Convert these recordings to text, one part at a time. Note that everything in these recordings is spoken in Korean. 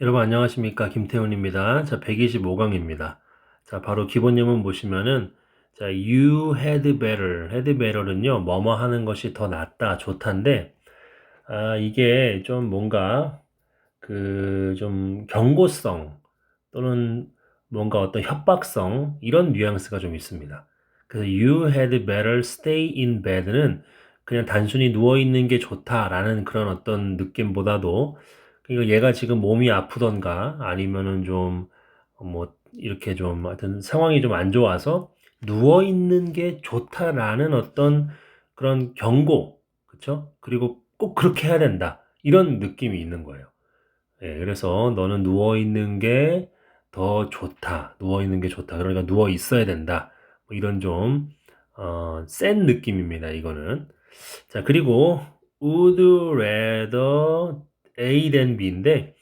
여러분 안녕하십니까 김태훈입니다. 자 125강입니다. 자 바로 기본 예문 보시면은 자 you had better had better는요 뭐뭐 하는 것이 더 낫다 좋다인데 아 이게 좀 뭔가 그 좀 경고성 또는 뭔가 어떤 협박성 이런 뉘앙스가 좀 있습니다. 그래서 you had better stay in bed는 그냥 단순히 누워 있는 게 좋다라는 그런 어떤 느낌보다도 그러니까 얘가 지금 몸이 아프던가 아니면은 좀 뭐 이렇게 좀 하여튼 상황이 좀 안 좋아서 누워 있는 게 좋다라는 어떤 그런 경고, 그쵸? 그리고 꼭 그렇게 해야 된다. 이런 느낌이 있는 거예요. 예, 그래서 너는 누워 있는 게 더 좋다. 누워 있는 게 좋다. 그러니까 누워 있어야 된다. 뭐 이런 좀, 어, 센 느낌입니다. 이거는. 자, 그리고 would rather A than B인데,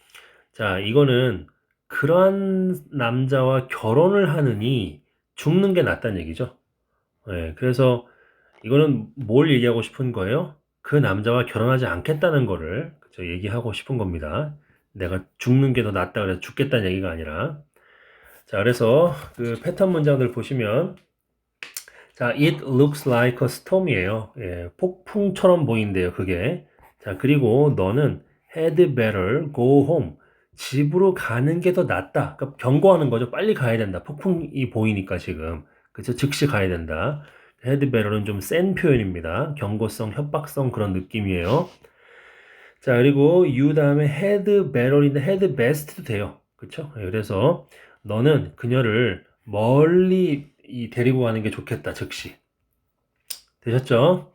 자, 이거는 그러한 남자와 결혼을 하느니 죽는 게 낫다는 얘기죠. 예, 그래서 이거는 뭘 얘기하고 싶은 거예요? 그 남자와 결혼하지 않겠다는 거를 그쵸, 얘기하고 싶은 겁니다. 내가 죽는 게 더 낫다 그래서 죽겠다는 얘기가 아니라. 자, 그래서 그 패턴 문장들 보시면 자, it looks like a storm이에요. 예, 폭풍처럼 보인대요, 그게. 자, 그리고 너는 had better go home. 집으로 가는 게 더 낫다. 그러니까 경고하는 거죠. 빨리 가야 된다. 폭풍이 보이니까 지금. 그죠? 즉시 가야 된다. had better는 좀 센 표현입니다. 경고성, 협박성 그런 느낌이에요. 자, 그리고 you 다음에 had better인데 had best도 돼요. 그쵸? 예, 그래서 너는 그녀를 멀리 이 데리고 가는 게 좋겠다. 즉시. 되셨죠?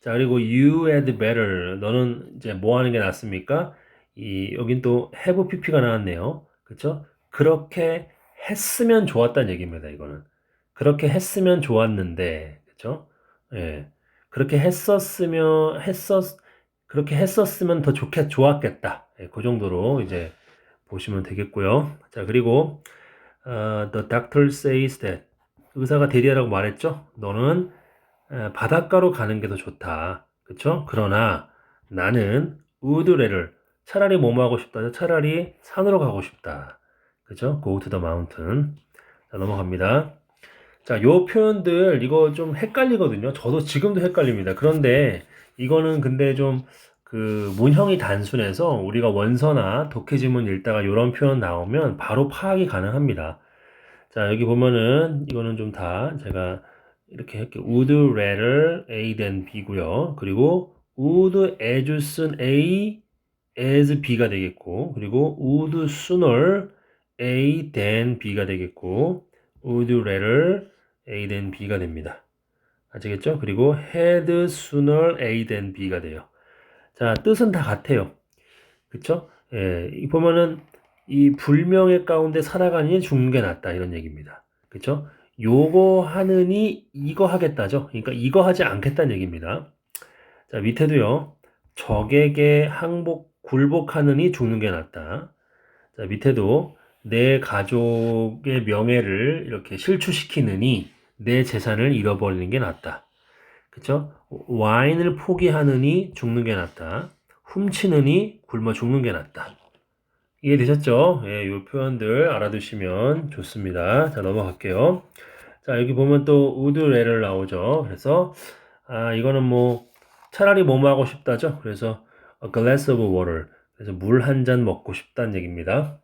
자, 그리고 you had better. 너는 이제 뭐 하는 게 낫습니까? 이, 여긴 또 have pp가 나왔네요. 그쵸? 그렇게 했으면 좋았다는 얘기입니다. 이거는. 그렇게 했으면 좋았는데, 그쵸? 예. 그렇게 했었으면, 했었, 그렇게 했었으면 더 좋겠, 좋았겠다. 예, 그 정도로 이제 보시면 되겠고요. 자, 그리고, 어, the doctor says that. 의사가 대리하라고 말했죠? 너는 에, 바닷가로 가는 게 더 좋다. 그쵸? 그러나 나는 우드레를 차라리 뭐뭐 하고 싶다. 차라리 산으로 가고 싶다. 그죠? Go to the mountain. 자, 넘어갑니다. 자, 요 표현들 이거 좀 헷갈리거든요. 저도 지금도 헷갈립니다. 그런데 이거는 근데 좀 그 문형이 단순해서 우리가 원서나 독해지문 읽다가 이런 표현 나오면 바로 파악이 가능합니다. 자, 여기 보면은 이거는 좀 다 제가 이렇게 할게요. would rather A than B고요. 그리고 would as soon A as B가 되겠고 그리고 would sooner A than B가 되겠고 would rather A than B가 됩니다. 아시겠죠? 그리고 had sooner A than B가 돼요. 자, 뜻은 다 같아요. 그쵸? 예, 이 보면은 이 불명예 가운데 살아가니 죽는 게 낫다 이런 얘기입니다. 그쵸? 요거 하느니 이거 하겠다죠. 그러니까 이거 하지 않겠다는 얘기입니다. 자, 밑에도요. 적에게 항복 굴복하느니 죽는 게 낫다. 자, 밑에도 내 가족의 명예를 이렇게 실추시키느니 내 재산을 잃어버리는 게 낫다. 그쵸? 와인을 포기하느니 죽는 게 낫다. 훔치느니 굶어 죽는 게 낫다. 이해되셨죠? 예, 요 표현들 알아두시면 좋습니다. 자, 넘어갈게요. 자, 여기 보면 또 rather 나오죠. 그래서, 아, 이거는 뭐, 차라리 뭐뭐 하고 싶다죠. 그래서, a glass of water. 그래서 물 한 잔 먹고 싶다는 얘기입니다.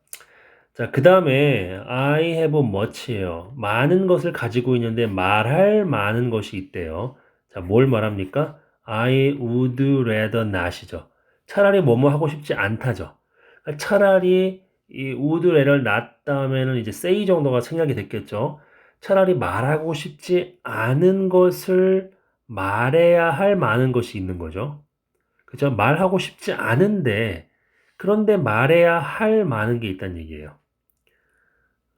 자, 그 다음에, I have much예요. 많은 것을 가지고 있는데 말할 많은 것이 있대요. 자, 뭘 말합니까? I would rather not이죠. 차라리 뭐뭐 하고 싶지 않다죠. 그러니까 차라리 이 would rather not 다음에는 이제 say 정도가 생략이 됐겠죠. 차라리 말하고 싶지 않은 것을 말해야 할 많은 것이 있는 거죠. 그죠? 말하고 싶지 않은데, 그런데 말해야 할 많은 게 있다는 얘기예요.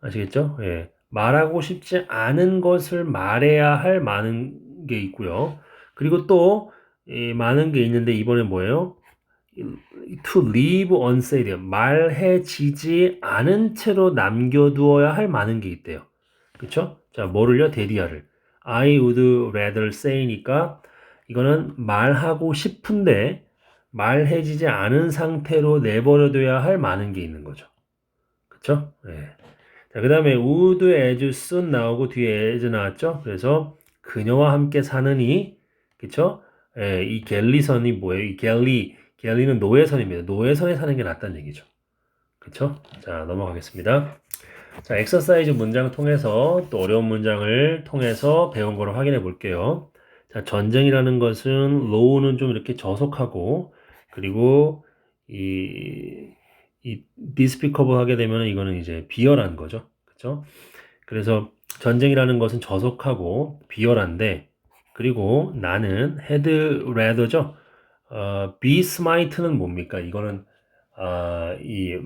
아시겠죠? 예. 말하고 싶지 않은 것을 말해야 할 많은 게 있고요. 그리고 또, 이 많은 게 있는데, 이번에 뭐예요? to leave unsaid. 말해지지 않은 채로 남겨두어야 할 많은 게 있대요. 그쵸? 자, 뭐를요? 데리아를. I would rather say니까 이거는 말하고 싶은데 말해지지 않은 상태로 내버려둬야 할 많은 게 있는 거죠. 그쵸? 예. 자, 그 다음에 would as soon 나오고 뒤에 as 나왔죠? 그래서 그녀와 함께 사느니, 그쵸? 예, 이 갤리선이 뭐예요? 이 갤리, 갤리는 노예선입니다. 노예선에 사는 게 낫다는 얘기죠. 그쵸? 자, 넘어가겠습니다. 자, 엑서사이즈 문장 통해서 또 어려운 문장을 통해서 배운 거를 확인해 볼게요. 자, 전쟁이라는 것은 low는 좀 이렇게 저속하고 그리고 이, 이 디스피커블 하게 되면 이거는 이제 비열한 거죠. 그쵸? 그래서 전쟁이라는 것은 저속하고 비열한데 그리고 나는 헤드 레더죠. 어, 비 스마이트는 뭡니까? 이거는 아, 이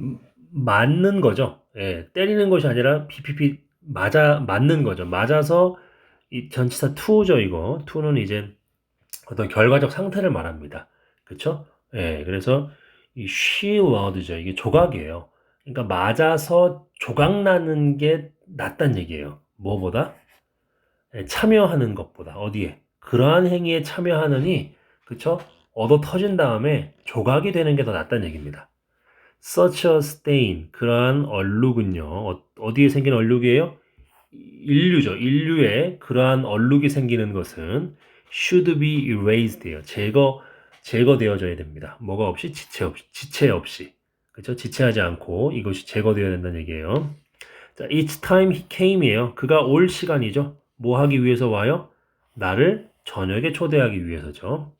맞는 거죠. 예, 때리는 것이 아니라 PPP 맞아 맞는 거죠. 맞아서 이 전치사 to죠 이거. to는 이제 어떤 결과적 상태를 말합니다. 그쵸? 예, 그래서 이 she loved죠. 이게 조각이에요. 그러니까 맞아서 조각 나는 게 낫단 얘기예요. 뭐보다? 예, 참여하는 것보다 어디에? 그러한 행위에 참여하느니 그쵸? 얻어 터진 다음에 조각이 되는 게 더 낫다는 얘기입니다. Such a stain 그러한 얼룩은요 어, 어디에 생긴 얼룩이에요? 인류죠. 인류에 그러한 얼룩이 생기는 것은 should be erased예요. 제거 제거되어져야 됩니다. 뭐가 없이 지체 없이 지체 없이 그렇죠? 지체하지 않고 이것이 제거되어야 된다는 얘기예요. 자, each time he came이에요. 그가 올 시간이죠. 뭐 하기 위해서 와요? 나를 저녁에 초대하기 위해서죠.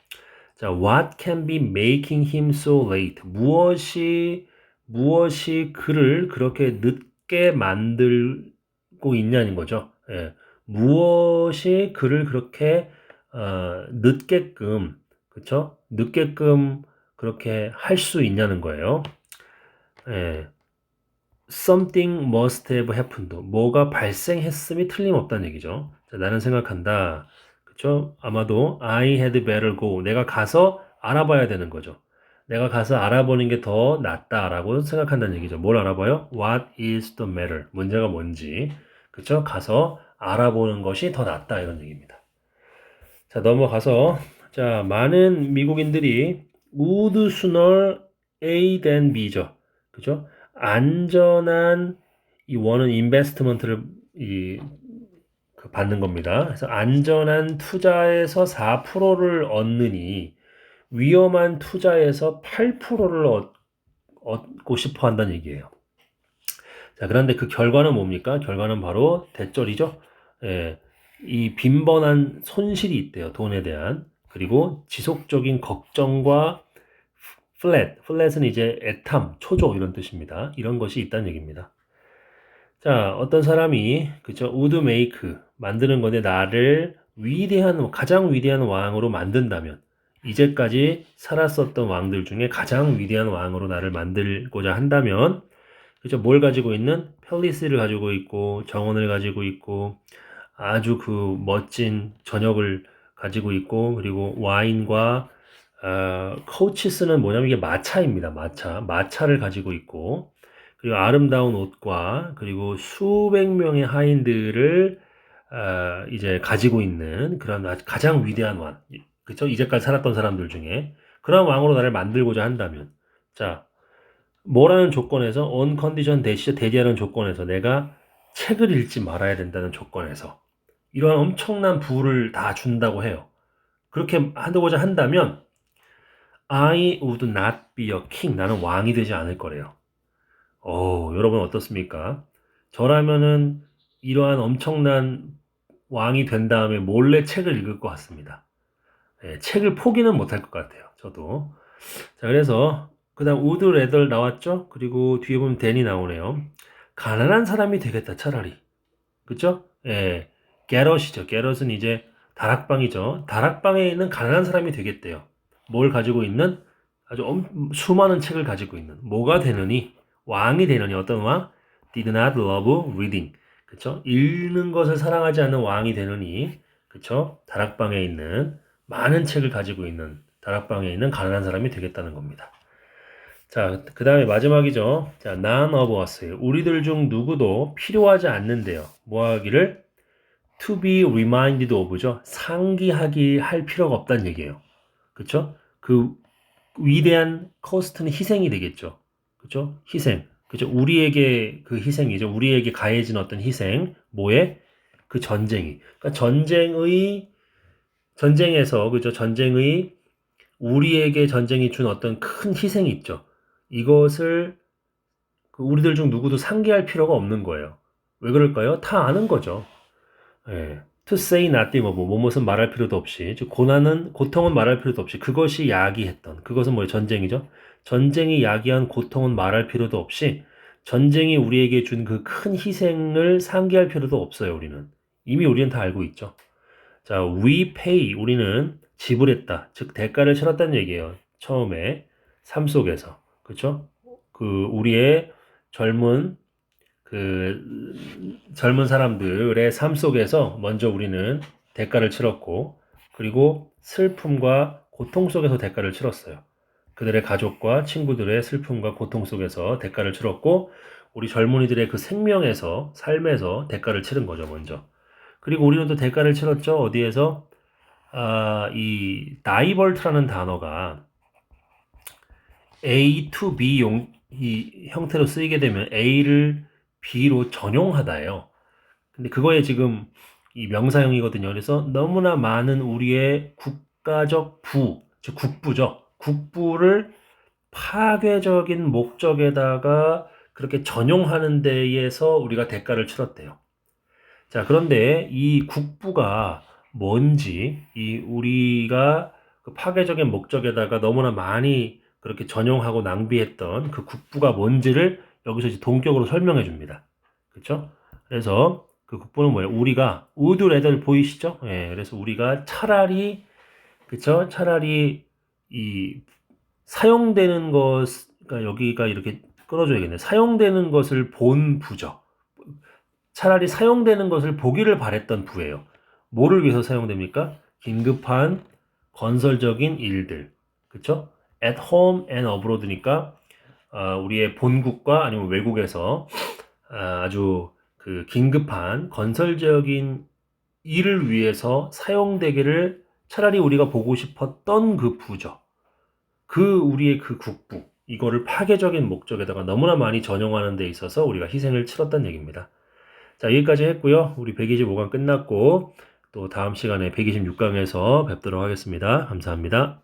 자, what can be making him so late? 무엇이 무엇이 그를 그렇게 늦게 만들고 있냐는 거죠. 예. 무엇이 그를 그렇게 어, 늦게끔 그쵸? 늦게끔 그렇게 할 수 있냐는 거예요. 예. something must have happened. 뭐가 발생했음이 틀림없다는 얘기죠. 자, 나는 생각한다. 그쵸? 아마도 I had better go. 내가 가서 알아봐야 되는 거죠. 내가 가서 알아보는 게 더 낫다라고 생각한다는 얘기죠. 뭘 알아봐요? What is the matter? 문제가 뭔지. 그쵸? 가서 알아보는 것이 더 낫다 이런 얘기입니다. 자, 넘어가서 자, 많은 미국인들이 would sooner A than B죠. 그죠? 안전한 이 원은 인베스트먼트를 이그 받는 겁니다. 그래서 안전한 투자에서 4%를 얻느니 위험한 투자에서 8%를 얻, 얻고 싶어 한다는 얘기예요. 자, 그런데 그 결과는 뭡니까? 결과는 바로 대절이죠. 예, 이 빈번한 손실이 있대요. 돈에 대한. 그리고 지속적인 걱정과 플랫, 플랫은 이제 애탐, 초조 이런 뜻입니다. 이런 것이 있다는 얘기입니다. 자, 어떤 사람이 그죠? 우드 메이크 만드는 건데 나를 위대한 가장 위대한 왕으로 만든다면 이제까지 살았었던 왕들 중에 가장 위대한 왕으로 나를 만들고자 한다면 그죠? 뭘 가지고 있는 펠리스를 가지고 있고 정원을 가지고 있고 아주 그 멋진 저녁을 가지고 있고 그리고 와인과 어, 코치스는 뭐냐면 이게 마차입니다. 마차. 마차를 가지고 있고 그리고 아름다운 옷과 그리고 수백 명의 하인들을 어, 이제 가지고 있는 그런 가장 위대한 왕. 그쵸? 이제까지 살았던 사람들 중에 그런 왕으로 나를 만들고자 한다면 자 뭐라는 조건에서 condition 대시 대지하는 조건에서 내가 책을 읽지 말아야 된다는 조건에서 이러한 엄청난 부를 다 준다고 해요. 그렇게 하고자 한다면 I would not be a king. 나는 왕이 되지 않을 거래요. 오, 여러분 어떻습니까? 저라면은 이러한 엄청난 왕이 된 다음에 몰래 책을 읽을 것 같습니다. 예, 책을 포기는 못할 것 같아요. 저도. 자, 그래서 그 다음 우드 레덜 나왔죠? 그리고 뒤에 보면 댄이 나오네요. 가난한 사람이 되겠다 차라리. 그쵸? 예. 게럿이죠. 게럿은 이제 다락방이죠. 다락방에 있는 가난한 사람이 되겠대요. 뭘 가지고 있는? 아주 엄, 수많은 책을 가지고 있는. 뭐가 되느니? 왕이 되느니 어떤 왕? Did not love reading. 그쵸? 읽는 것을 사랑하지 않는 왕이 되느니. 그쵸? 다락방에 있는 많은 책을 가지고 있는 다락방에 있는 가난한 사람이 되겠다는 겁니다. 자, 그 다음에 마지막이죠. 자, none of us. 우리들 중 누구도 필요하지 않는데요. 뭐 하기를? to be reminded of죠. 상기하기 할 필요가 없다는 얘기예요. 그쵸? 그 위대한 코스트는 희생이 되겠죠. 그쵸? 희생. 그죠? 우리에게 그 희생이죠. 우리에게 가해진 어떤 희생, 뭐에? 그 전쟁이. 그러니까 전쟁의, 전쟁에서, 그죠? 전쟁의 우리에게 전쟁이 준 어떤 큰 희생이 있죠. 이것을 그 우리들 중 누구도 상기할 필요가 없는 거예요. 왜 그럴까요? 다 아는 거죠. 예. to say nothing of 뭐뭇은 말할 필요도 없이 즉 고난은 고통은 말할 필요도 없이 그것이 야기했던 그것은 뭐예요? 전쟁이죠. 전쟁이 야기한 고통은 말할 필요도 없이 전쟁이 우리에게 준 그 큰 희생을 상기할 필요도 없어요. 우리는 이미 우리는 다 알고 있죠. 자, we pay 우리는 지불했다. 즉 대가를 치렀다는 얘기예요. 처음에 삶 속에서 그렇죠? 그 우리의 젊은 그 젊은 사람들의 삶 속에서 먼저 우리는 대가를 치렀고 그리고 슬픔과 고통 속에서 대가를 치렀어요. 그들의 가족과 친구들의 슬픔과 고통 속에서 대가를 치렀고 우리 젊은이들의 그 생명에서 삶에서 대가를 치른 거죠 먼저. 그리고 우리는 또 대가를 치렀죠 어디에서 아, 이 다이벌트라는 단어가 A to B 용, 이 형태로 쓰이게 되면 A를 B로 전용하다예요. 근데 그거에 지금 이 명사형이거든요. 그래서 너무나 많은 우리의 국가적 부, 즉 국부죠. 국부를 파괴적인 목적에다가 그렇게 전용하는 데에서 우리가 대가를 치렀대요. 자, 그런데 이 국부가 뭔지, 이 우리가 그 파괴적인 목적에다가 너무나 많이 그렇게 전용하고 낭비했던 그 국부가 뭔지를 여기서 이제 동격으로 설명해 줍니다. 그렇죠? 그래서 그 국부는 뭐예요? 우리가 우드 레들 보이시죠? 예, 그래서 우리가 차라리 그렇죠? 차라리 이 사용되는 것, 그러니까 여기가 이렇게 끌어줘야겠네. 사용되는 것을 본 부죠. 차라리 사용되는 것을 보기를 바랬던 부예요. 뭐를 위해서 사용됩니까? 긴급한 건설적인 일들. 그쵸? at home and abroad니까 어, 우리의 본국과 아니면 외국에서 아, 아주 그 긴급한 건설적인 일을 위해서 사용되기를 차라리 우리가 보고 싶었던 그 부죠. 그 우리의 그 국부 이거를 파괴적인 목적에다가 너무나 많이 전용하는 데 있어서 우리가 희생을 치렀다는 얘기입니다. 자 여기까지 했고요. 우리 125강 끝났고 또 다음 시간에 126강에서 뵙도록 하겠습니다. 감사합니다.